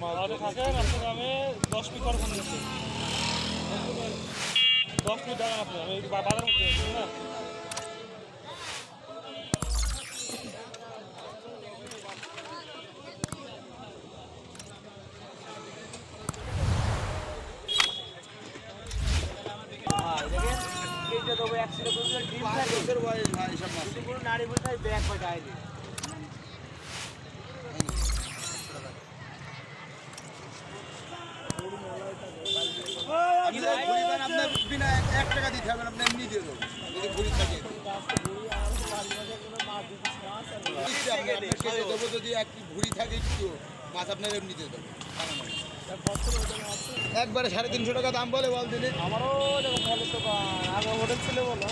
মাছ থাকে আপনার গ্রামে দশ পিস করে ফোন দিচ্ছে দশ পিস দেখান আপনি আমি বা- বাজার মধ্যে না বয়স ভাই সব মাছ আপনি যদি ঘুড়ি পান আপনার বিনা এক- এক টাকা দিতে হবে না, আপনি এমনি দিয়ে দেবো যদি ঘুড়ি থাকে দিচ্ছি আপনি, আপনি কেটে দেবো যদি এক থাকে একটু মাছ আপনার এমনি দিয়ে দেবো। একবারে সাড়ে তিনশো টাকা দাম বলে বল দিলে। আমারও আগে হোটেল ছিল বলো।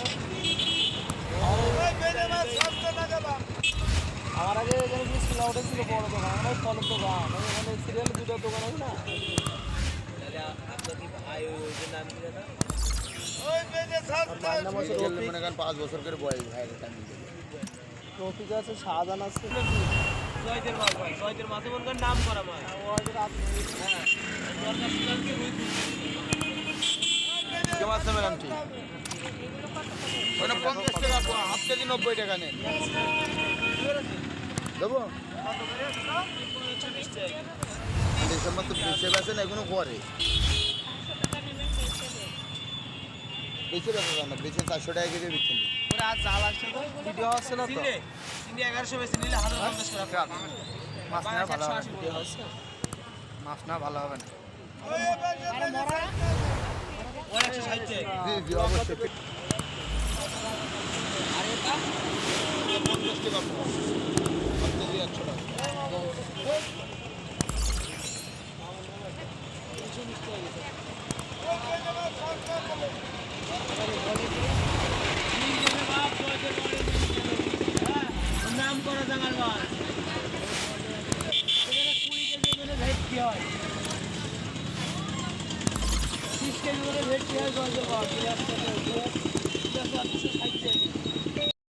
আমার আগে এখানে ছিল হোটেল ছিল বড় দোকান আমার ফলের দোকান। আমি এখানে সিরিয়াল দুটো দোকান আছে না আমার নাম হচ্ছে রফিক পাঁচ বছর করে বয়স ভাই আছে শাহজাহান আছে নাম করা মাছ নব্বই টাকা নেন দেবো এই সমস্ত বেঁচে বেছেন এখনও করে বেঁচে বেছে না বেঁচে চারশো টাকা কেজি বিচ্ছেন ভিডিও হচ্ছে না তো? এগারোশো বেশি নিলে হাজার পঞ্চাশ করে মাছ না ভালো হবে মাছ না ভালো হবে না। ওই একশো নাম করা জাঙ্গাল মাছ কুড়ি কেজি ওজনে ভেটকি হয় তিরিশ কেজি ওজনে ভেটকি হয় জল টাকা